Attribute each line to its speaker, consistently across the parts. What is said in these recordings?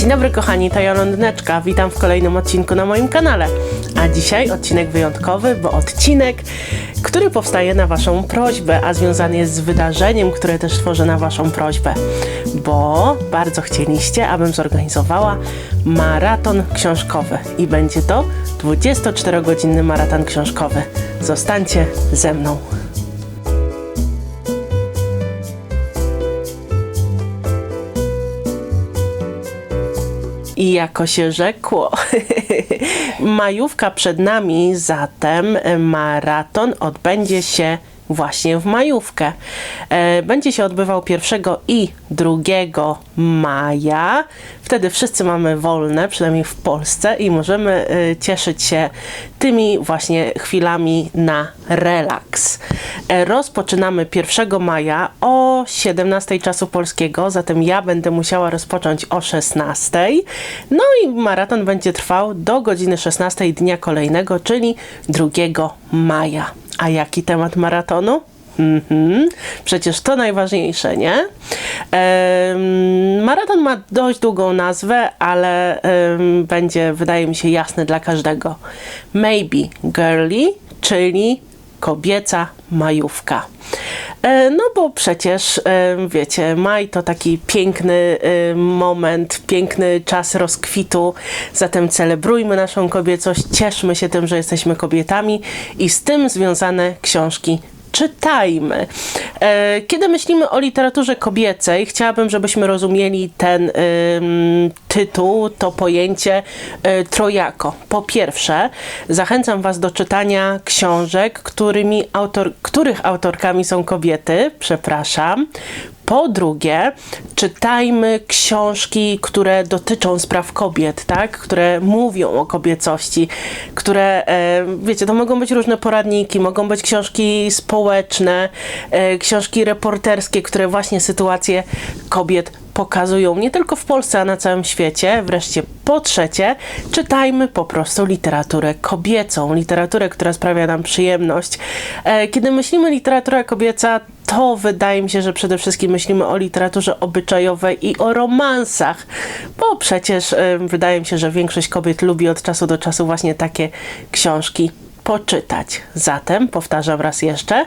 Speaker 1: Dzień dobry kochani, to. Witam w kolejnym odcinku na moim kanale. A dzisiaj odcinek wyjątkowy, bo odcinek, który powstaje na waszą prośbę, a związany jest z wydarzeniem, które też tworzę na waszą prośbę. Bo bardzo chcieliście, abym zorganizowała maraton książkowy. I będzie to 24-godzinny maraton książkowy. Zostańcie ze mną. I jako się rzekło, majówka przed nami, zatem maraton odbędzie się właśnie w majówkę. E, Będzie się odbywał 1 i 2 maja. Wtedy wszyscy mamy wolne, przynajmniej w Polsce, i możemy e, cieszyć się tymi właśnie chwilami na relaks. E, Rozpoczynamy 1 maja o 17 czasu polskiego, zatem ja będę musiała rozpocząć o 16. No i maraton będzie trwał do godziny 16 dnia kolejnego, czyli 2 maja. A jaki temat maratonu? Mhm. Przecież to najważniejsze, nie? Maraton ma dość długą nazwę, ale będzie, wydaje mi się, jasny dla każdego. Maybe Girly, czyli kobieca majówka. E, No bo przecież, e, wiecie, maj to taki piękny e, moment, piękny czas rozkwitu, zatem celebrujmy naszą kobiecość, cieszmy się tym, że jesteśmy kobietami i z tym związane książki czytajmy. E, Kiedy myślimy o literaturze kobiecej, chciałabym, żebyśmy rozumieli ten ym, tytuł, to pojęcie y, trojako. Po pierwsze, zachęcam Was do czytania książek, którymi autor, których autorkami są kobiety, przepraszam. Po drugie, czytajmy książki, które dotyczą spraw kobiet, tak? które mówią o kobiecości, które, e, wiecie, to mogą być różne poradniki, mogą być książki społeczne, e, książki reporterskie, które właśnie sytuacje kobiet pokazują nie tylko w Polsce, a na całym świecie. Wreszcie po trzecie, czytajmy po prostu literaturę kobiecą, literaturę, która sprawia nam przyjemność. E, Kiedy myślimy literatura kobieca, to wydaje mi się, że przede wszystkim myślimy o literaturze obyczajowej i o romansach, bo przecież e, wydaje mi się, że większość kobiet lubi od czasu do czasu właśnie takie książki poczytać. Zatem powtarzam raz jeszcze.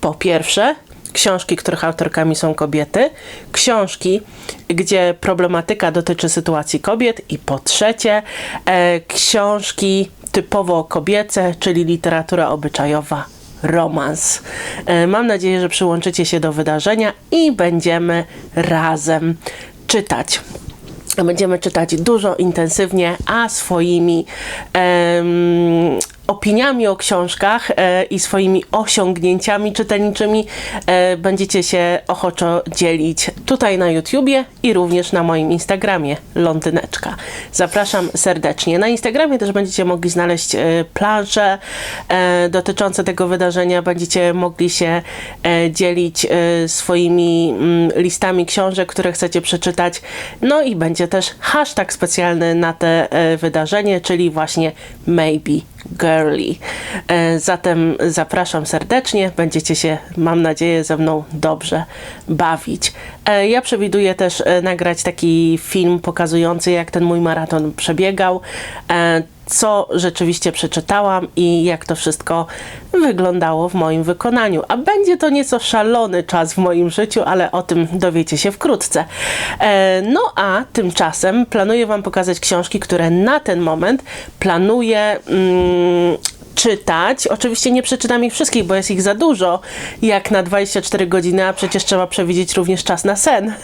Speaker 1: Po pierwsze, książki, których autorkami są kobiety, książki, gdzie problematyka dotyczy sytuacji kobiet i po trzecie, e, książki typowo kobiece, czyli literatura obyczajowa, romans. E, mam nadzieję, że przyłączycie się do wydarzenia i będziemy razem czytać. Będziemy czytać dużo, intensywnie, a swoimi opiniami o książkach e, i swoimi osiągnięciami czytelniczymi e, będziecie się ochoczo dzielić tutaj na YouTubie i również na moim Instagramie Londyneczka. Zapraszam serdecznie. Na Instagramie też będziecie mogli znaleźć e, plansze e, dotyczące tego wydarzenia. Będziecie mogli się e, dzielić e, swoimi mm, listami książek, które chcecie przeczytać. No i będzie też hashtag specjalny na te e, wydarzenie, czyli właśnie Maybe Girly. E, Zatem zapraszam serdecznie. Będziecie się, mam nadzieję, ze mną dobrze bawić. E, Ja przewiduję też e, nagrać taki film pokazujący, jak ten mój maraton przebiegał, co rzeczywiście przeczytałam i jak to wszystko wyglądało w moim wykonaniu. A będzie to nieco szalony czas w moim życiu, ale o tym dowiecie się wkrótce. E, No a tymczasem planuję Wam pokazać książki, które na ten moment planuję. Mm, czytać. Oczywiście nie przeczytam ich wszystkich, bo jest ich za dużo, jak na 24 godziny, a przecież trzeba przewidzieć również czas na sen.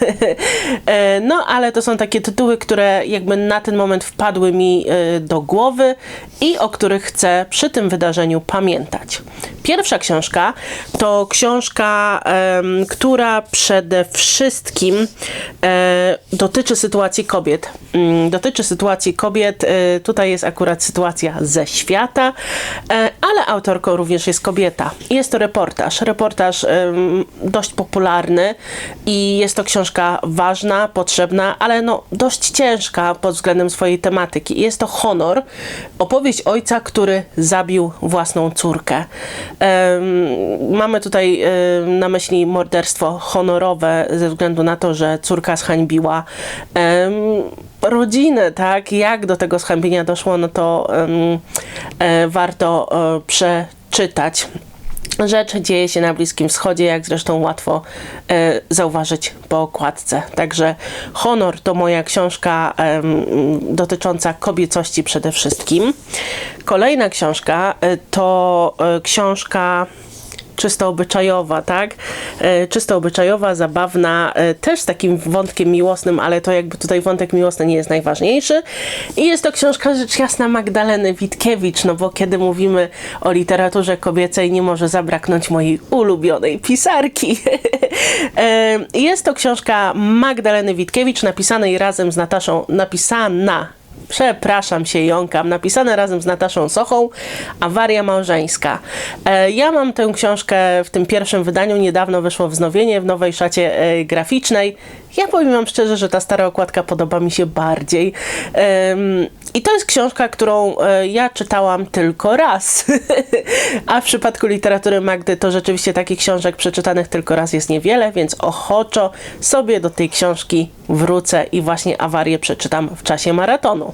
Speaker 1: E, no, ale to są takie tytuły, które jakby na ten moment wpadły mi e, do głowy i o których chcę przy tym wydarzeniu pamiętać. Pierwsza książka to książka, która przede wszystkim e, dotyczy sytuacji kobiet. Mm, Dotyczy sytuacji kobiet. Tutaj jest akurat sytuacja ze świata, ale autorką również jest kobieta. Jest to reportaż. Reportaż dość popularny i jest to książka ważna, potrzebna, ale no dość ciężka pod względem swojej tematyki. Jest to honor. Opowieść ojca, który zabił własną córkę. Mamy tutaj na myśli morderstwo honorowe ze względu na to, że córka zhańbiła rodziny, tak? Jak do tego schębienia doszło, no to um, e, warto e, przeczytać. Rzecz dzieje się na Bliskim Wschodzie, jak zresztą łatwo e, zauważyć po okładce. Także Honor to moja książka e, dotycząca kobiecości przede wszystkim. Kolejna książka e, to e, książka czysto obyczajowa, tak? E, czysto obyczajowa, zabawna, e, też z takim wątkiem miłosnym, ale to jakby tutaj wątek miłosny nie jest najważniejszy. I jest to książka rzecz jasna Magdaleny Witkiewicz, no bo kiedy mówimy o literaturze kobiecej, nie może zabraknąć mojej ulubionej pisarki. E, jest to książka Magdaleny Witkiewicz, napisanej razem z Nataszą, napisana Przepraszam się, jąkam. Napisane razem z Nataszą Sochą, Awaria małżeńska. E, ja mam tę książkę w tym pierwszym wydaniu, niedawno wyszło wznowienie w nowej szacie e, graficznej. Ja powiem wam szczerze, że ta stara okładka podoba mi się bardziej. I to jest książka, którą e, ja czytałam tylko raz. A w przypadku literatury Magdy to rzeczywiście takich książek przeczytanych tylko raz jest niewiele, więc ochoczo sobie do tej książki wrócę i właśnie awarię przeczytam w czasie maratonu.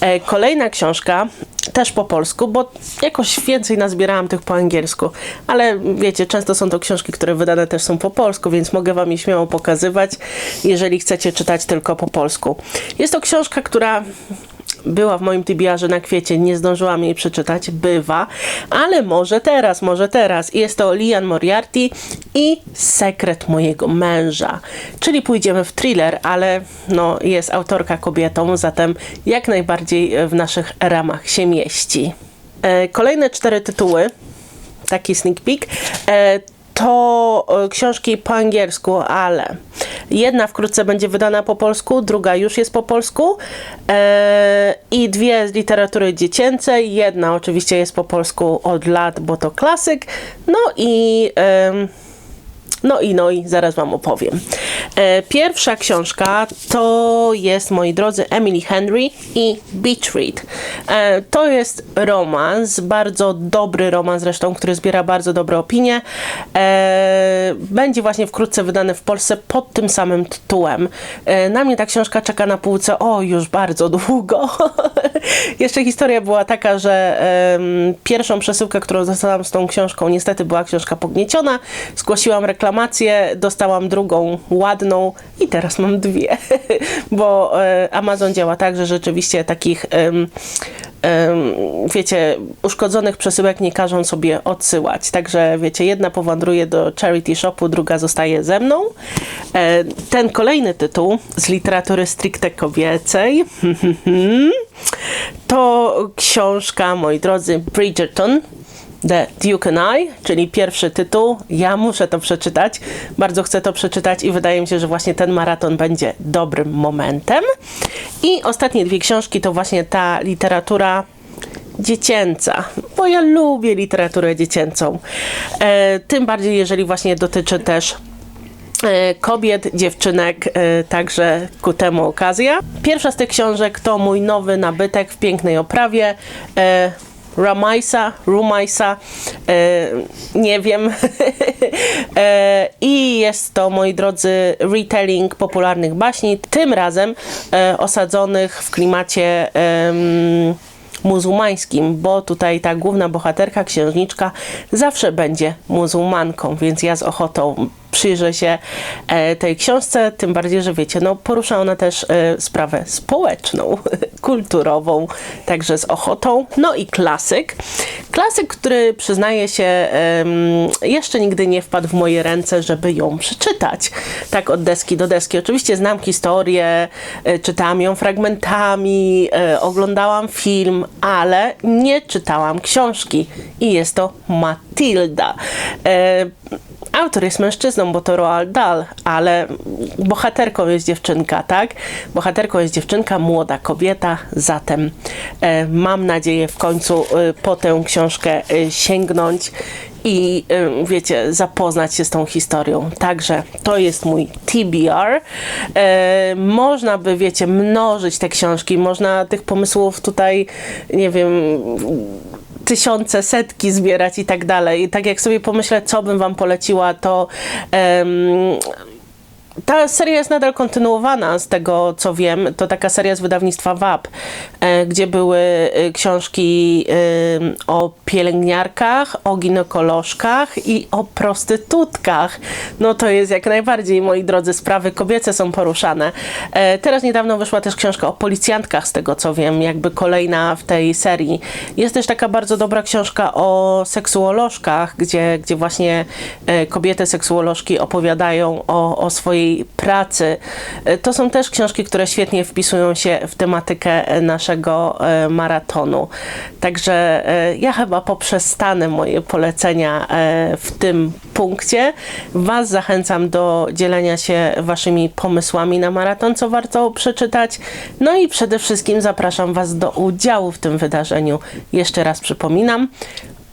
Speaker 1: E, kolejna książka też po polsku, bo jakoś więcej nazbierałam tych po angielsku, ale wiecie, często są to książki, które wydane też są po polsku, więc mogę wam je śmiało pokazywać, jeżeli chcecie czytać tylko po polsku. Jest to książka, która była w moim tybiarze na kwiecie, nie zdążyłam jej przeczytać, bywa, ale może teraz, może teraz. Jest to Lian Moriarty i Sekret mojego męża. Czyli pójdziemy w thriller, ale no, jest autorka kobietą, zatem jak najbardziej w naszych ramach się mieści. E, kolejne cztery tytuły, taki sneak peek, e, to e, książki po angielsku, ale jedna wkrótce będzie wydana po polsku, druga już jest po polsku e, i dwie z literatury dziecięcej. Jedna oczywiście jest po polsku od lat, bo to klasyk. No i e, no i no i zaraz wam opowiem. E, pierwsza książka to jest, moi drodzy, Emily Henry i Beach Read. E, to jest romans, bardzo dobry romans zresztą, który zbiera bardzo dobre opinie. E, będzie właśnie wkrótce wydany w Polsce pod tym samym tytułem. Na mnie ta książka czeka na półce, o już bardzo długo. Jeszcze historia była taka, że pierwszą przesyłkę, którą dostałam z tą książką, niestety była książka pognieciona. Zgłosiłam reklamację, dostałam drugą ładną i teraz mam dwie, bo e, Amazon działa tak, że rzeczywiście takich wiecie, uszkodzonych przesyłek nie każą sobie odsyłać. Także wiecie, jedna powędruje do charity shopu, druga zostaje ze mną. E, ten kolejny tytuł z literatury stricte kobiecej to książka, moi drodzy, Bridgerton The Duke and I, czyli pierwszy tytuł. Ja muszę to przeczytać. Bardzo chcę to przeczytać i wydaje mi się, że właśnie ten maraton będzie dobrym momentem. I ostatnie dwie książki to właśnie ta literatura dziecięca, bo ja lubię literaturę dziecięcą. E, tym bardziej, jeżeli właśnie dotyczy też e, kobiet, dziewczynek, e, także ku temu okazja. Pierwsza z tych książek to mój nowy nabytek w pięknej oprawie. E, Ramaisa, Rumaisa, e, nie wiem. e, I jest to, moi drodzy, retelling popularnych baśni, tym razem e, osadzonych w klimacie muzułmańskim, bo tutaj ta główna bohaterka, księżniczka, zawsze będzie muzułmanką, więc ja z ochotą przyjrzę się e, tej książce, tym bardziej, że wiecie, no porusza ona też e, sprawę społeczną, kulturową, także z ochotą. No i klasyk. Klasyk, który przyznaje się jeszcze nigdy nie wpadł w moje ręce, żeby ją przeczytać. Tak od deski do deski. Oczywiście znam historię, e, czytałam ją fragmentami, oglądałam film, ale nie czytałam książki. I jest to Matilda. Autor jest mężczyzną, bo to Roald Dahl, ale bohaterką jest dziewczynka, tak? Bohaterką jest dziewczynka, młoda kobieta, zatem e, mam nadzieję w końcu e, po tę książkę e, sięgnąć i e, wiecie, zapoznać się z tą historią. Także to jest mój TBR. E, można by, wiecie, mnożyć te książki, można tych pomysłów tutaj, nie wiem, tysiące, setki zbierać i tak dalej. I tak jak sobie pomyślę, co bym wam poleciła, to um, ta seria jest nadal kontynuowana z tego, co wiem. To taka seria z wydawnictwa WAP, e, gdzie były e, książki e, o pielęgniarkach, o ginekolożkach i o prostytutkach. No to jest jak najbardziej, moi drodzy, sprawy kobiece są poruszane. Teraz niedawno wyszła też książka o policjantkach, z tego co wiem, jakby kolejna w tej serii. Jest też taka bardzo dobra książka o seksuolożkach, gdzie, gdzie właśnie kobiety seksuolożki opowiadają o, o swojej pracy. E, To są też książki, które świetnie wpisują się w tematykę e, naszego e, maratonu. Także ja chyba poprzestanę moje polecenia w tym punkcie. Was zachęcam do dzielenia się waszymi pomysłami na maraton, co warto przeczytać. No i przede wszystkim zapraszam Was do udziału w tym wydarzeniu. Jeszcze raz przypominam,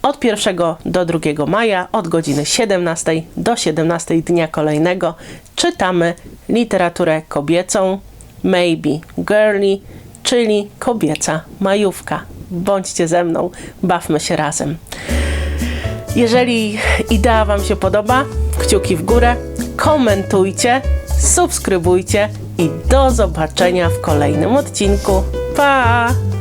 Speaker 1: od 1 do 2 maja, od godziny 17 do 17 dnia kolejnego czytamy literaturę kobiecą, maybe girly, czyli kobieca majówka. Bądźcie ze mną, bawmy się razem. Jeżeli idea Wam się podoba, kciuki w górę, komentujcie, subskrybujcie i do zobaczenia w kolejnym odcinku. Pa!